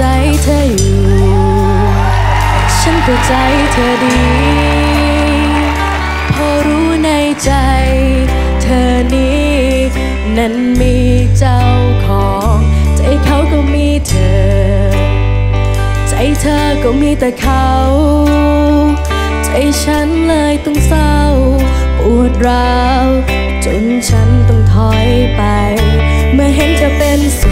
จเธออยู่ ฉันเข้าใจเธอดี พอรู้ในใจเธอนี้ นั้นมีเจ้าของ ใจเขาก็มีเธอ ใจเธอก็มีแต่เขา ใจฉันเลยต้องเศร้า ปวดร้าว จนฉันต้องถอยไป เมื่อเห็นเธอเป็นสุ